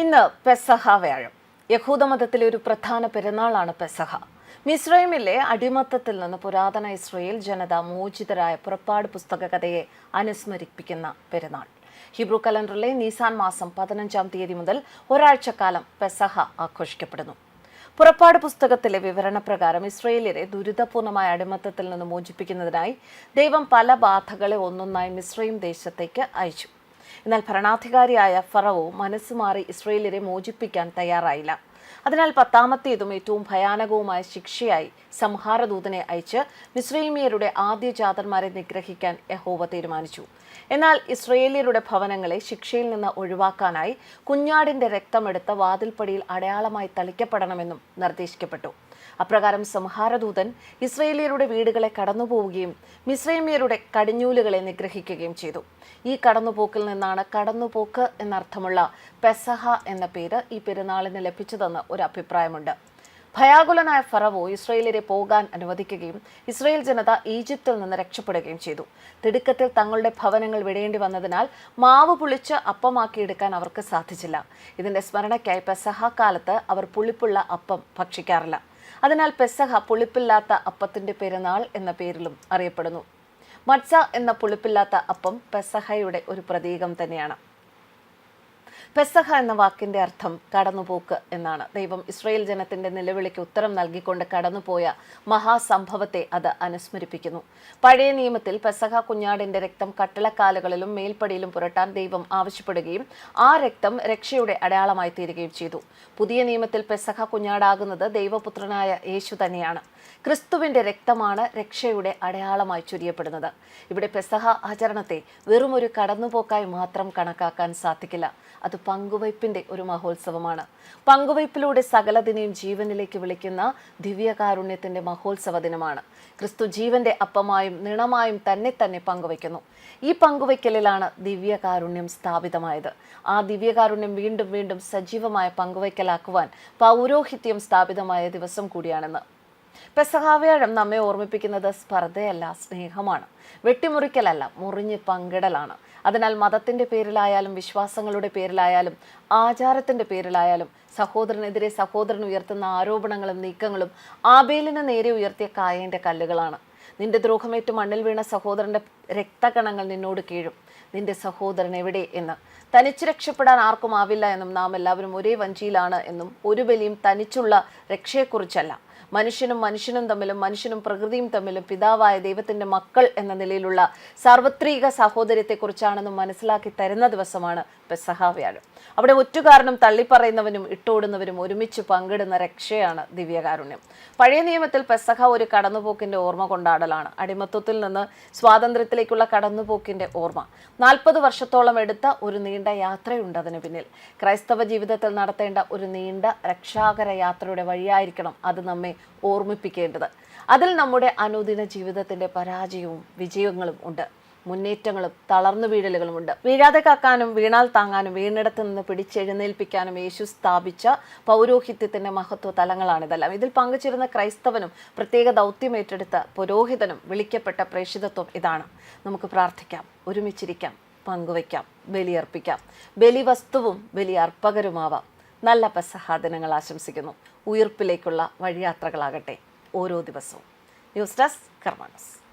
ഇന്ന് പെസഹ വ്യാഴം. യഹൂദമതത്തിലെ ഒരു പ്രധാന പെരുന്നാളാണ് പെസഹ. മിസ്രൈമിലെ അടിമത്തത്തിൽ നിന്ന് പുരാതന ഇസ്രയേൽ ജനത മോചിതരായ പുറപ്പാട് പുസ്തക കഥയെ അനുസ്മരിപ്പിക്കുന്ന പെരുന്നാൾ. ഹിബ്രു കലണ്ടറിലെ നീസാൻ മാസം പതിനഞ്ചാം തീയതി മുതൽ ഒരാഴ്ചക്കാലം പെസഹ ആഘോഷിക്കപ്പെടുന്നു. പുറപ്പാട് പുസ്തകത്തിലെ വിവരണപ്രകാരം ഇസ്രയേലിയരെ ദുരിതപൂർണമായ അടിമത്തത്തിൽ നിന്ന് മോചിപ്പിക്കുന്നതിനായി ദൈവം പല ബാധകളെ ഒന്നൊന്നായി മിസ്രൈം ദേശത്തേക്ക് അയച്ചു. എന്നാൽ ഭരണാധികാരിയായ ഫറവോ മനസ്സുമാറി ഇസ്രയേലിനെ മോചിപ്പിക്കാൻ തയ്യാറായില്ല. അതിനാൽ പത്താമത്തേതും ഏറ്റവും ഭയാനകവുമായ ശിക്ഷയായി സംഹാരദൂതനെ അയച്ച് മിസ്രൈമിയരുടെ ആദ്യ ജാതന്മാരെ നിഗ്രഹിക്കാൻ യഹോവ തീരുമാനിച്ചു. എന്നാൽ ഇസ്രയേലിയരുടെ ഭവനങ്ങളെ ശിക്ഷയിൽ നിന്ന് ഒഴിവാക്കാനായി കുഞ്ഞാടിന്റെ രക്തമെടുത്ത വാതിൽപ്പടിയിൽ അടയാളമായി തളിക്കപ്പെടണമെന്നും നിർദ്ദേശിക്കപ്പെട്ടു. അപ്രകാരം സംഹാരദൂതൻ ഇസ്രയേലിയരുടെ വീടുകളെ കടന്നുപോവുകയും മിസ്രൈമിയരുടെ കടിഞ്ഞൂലുകളെ നിഗ്രഹിക്കുകയും ചെയ്തു. ഈ കടന്നുപോക്കിൽ നിന്നാണ് കടന്നുപോക്ക് എന്നർത്ഥമുള്ള പെസഹ എന്ന പേര് ഈ പെരുന്നാളിന് ലഭിച്ചതെന്ന് ഒരു അഭിപ്രായമുണ്ട്. ഭയാകുലനായ ഫറവോ ഇസ്രയേലിനെ പോകാൻ അനുവദിക്കുകയും ഇസ്രയേൽ ജനത ഈജിപ്തിൽ നിന്ന് രക്ഷപ്പെടുകയും ചെയ്തു. തിടുക്കത്തിൽ തങ്ങളുടെ ഭവനങ്ങൾ വിടേണ്ടി വന്നതിനാൽ മാവ് പുളിച്ച് അപ്പമാക്കിയെടുക്കാൻ അവർക്ക് സാധിച്ചില്ല. ഇതിന്റെ സ്മരണയ്ക്കായി പെസഹ അവർ പുളിപ്പുള്ള അപ്പം ഭക്ഷിക്കാറില്ല. അതിനാൽ പെസഹ പുളിപ്പില്ലാത്ത അപ്പത്തിന്റെ പെരുന്നാൾ എന്ന പേരിലും അറിയപ്പെടുന്നു. മത്സ എന്ന പുളിപ്പില്ലാത്ത അപ്പം പെസഹയുടെ ഒരു പ്രതീകം തന്നെയാണ്. പെസഹ എന്ന വാക്കിന്റെ അർത്ഥം കടന്നുപോക്ക് എന്നാണ്. ദൈവം ഇസ്രയേൽ ജനത്തിന്റെ നിലവിളിക്ക് ഉത്തരം നൽകിക്കൊണ്ട് കടന്നുപോയ മഹാസംഭവത്തെ അത് അനുസ്മരിപ്പിക്കുന്നു. പഴയ നിയമത്തിൽ പെസഹ കുഞ്ഞാടിന്റെ രക്തം കട്ടിളക്കാലുകളിലും മേൽപ്പടിയിലും പുരട്ടാൻ ദൈവം ആവശ്യപ്പെടുകയും ആ രക്തം രക്ഷയുടെ അടയാളമായി തീരുകയും ചെയ്തു. പുതിയ നിയമത്തിൽ പെസഹ കുഞ്ഞാടാകുന്നത് ദൈവപുത്രനായ യേശു തന്നെയാണ്. ക്രിസ്തുവിന്റെ രക്തമാണ് രക്ഷയുടെ അടയാളമായി ചുരിയപ്പെടുന്നത്. ഇവിടെ പെസഹ ആചരണത്തെ വെറും ഒരു കടന്നുപോക്കായി മാത്രം കണക്കാക്കാൻ സാധിക്കില്ല. അത് പങ്കുവയ്പ്പിന്റെ ഒരു മഹോത്സവമാണ്. പങ്കുവയ്പിലൂടെ സകലതിനെയും ജീവനിലേക്ക് വിളിക്കുന്ന ദിവ്യകാരുണ്യത്തിന്റെ മഹോത്സവ ദിനമാണ്. ക്രിസ്തു ജീവന്റെ അപ്പമായും നിണമായും തന്നെ തന്നെ പങ്കുവയ്ക്കുന്നു. ഈ പങ്കുവയ്ക്കലിലാണ് ദിവ്യകാരുണ്യം സ്ഥാപിതമായത്. ആ ദിവ്യകാരുണ്യം വീണ്ടും വീണ്ടും സജീവമായ പങ്കുവയ്ക്കലാക്കുവാൻ പൗരോഹിത്യം സ്ഥാപിതമായ ദിവസം കൂടിയാണെന്ന്. പെസഹാവ്യാഴം നമ്മെ ഓർമ്മിപ്പിക്കുന്നത് സ്പർദ്ധയല്ല സ്നേഹമാണ്. വെട്ടിമുറിക്കലല്ല മുറിഞ്ഞ് പങ്കിടലാണ്. അതിനാൽ മതത്തിന്റെ പേരിലായാലും വിശ്വാസങ്ങളുടെ പേരിലായാലും ആചാരത്തിന്റെ പേരിലായാലും സഹോദരനെതിരെ സഹോദരൻ ഉയർത്തുന്ന ആരോപണങ്ങളും നീക്കങ്ങളും ആബേലിന് നേരെ ഉയർത്തിയ കായന്റെ കല്ലുകളാണ്. നിന്റെ ദ്രോഹമേറ്റ് മണ്ണിൽ വീണ സഹോദരന്റെ രക്തകണങ്ങൾ നിന്നോട് കീഴും. നിന്റെ സഹോദരൻ എവിടെ എന്ന്. തനിച്ച് രക്ഷപ്പെടാൻ ആർക്കും ആവില്ല എന്നും നാം എല്ലാവരും ഒരേ വഞ്ചിയിലാണ് എന്നും ഒരു ബലിയും തനിച്ചുള്ള രക്ഷയെക്കുറിച്ചല്ല. മനുഷ്യനും മനുഷ്യനും തമ്മിലും മനുഷ്യനും പ്രകൃതിയും തമ്മിലും പിതാവായ ദൈവത്തിന്റെ മക്കൾ എന്ന നിലയിലുള്ള സാർവത്രിക സാഹോദര്യത്തെക്കുറിച്ചാണെന്നും മനസ്സിലാക്കി തരുന്ന ദിവസമാണ് പെസഹ വ്യാഴം. അവിടെ ഒറ്റുകാരനും തള്ളിപ്പറയുന്നവനും ഇട്ടോടുന്നവരും ഒരുമിച്ച് പങ്കിടുന്ന രക്ഷയാണ് ദിവ്യകാരുണ്യം. പഴയ നിയമത്തിൽ പെസഹ ഒരു കടന്നുപോക്കിന്റെ ഓർമ്മ കൊണ്ടാടലാണ്. അടിമത്വത്തിൽ നിന്ന് സ്വാതന്ത്ര്യത്തിലേക്കുള്ള കടന്നുപോക്കിന്റെ ഓർമ്മ. നാൽപ്പത് വർഷത്തോളം എടുത്ത ഒരു നീണ്ട യാത്രയുണ്ട് അതിന് പിന്നിൽ. ക്രൈസ്തവ ജീവിതത്തിൽ നടത്തേണ്ട ഒരു നീണ്ട രക്ഷാകര യാത്രയുടെ വഴിയായിരിക്കണം അത് നമ്മെ ഓർമ്മിപ്പിക്കേണ്ടത്. അതിൽ നമ്മുടെ അനുദിന ജീവിതത്തിന്റെ പരാജയവും വിജയങ്ങളും ഉണ്ട്. മുന്നേറ്റങ്ങളും തളർന്നു വീഴലുകളുമുണ്ട് വീഴാതെ കാക്കാനും വീണാൽ താങ്ങാനും വീണിടത്ത് നിന്ന് പിടിച്ചെഴുന്നേൽപ്പിക്കാനും യേശു സ്ഥാപിച്ച പൗരോഹിത്യത്തിന്റെ മഹത്വ തലങ്ങളാണിതെല്ലാം ഇതിൽ പങ്കുചേരുന്ന ക്രൈസ്തവനും പ്രത്യേക ദൗത്യം ഏറ്റെടുത്ത പുരോഹിതനും വിളിക്കപ്പെട്ട പ്രേഷിതത്വം ഇതാണ്. നമുക്ക് പ്രാർത്ഥിക്കാം ഒരുമിച്ചിരിക്കാം പങ്കുവയ്ക്കാം ബലിയർപ്പിക്കാം. ബലിവസ്തുവും ബലിയർപ്പകരുമാവാം. നല്ല പെസഹാദിനങ്ങൾ ആശംസിക്കുന്നു. ഉയർപ്പിലേക്കുള്ള വഴിയാത്രകളാകട്ടെ. ഓരോ ദിവസവും. News desk കർമാനസ്.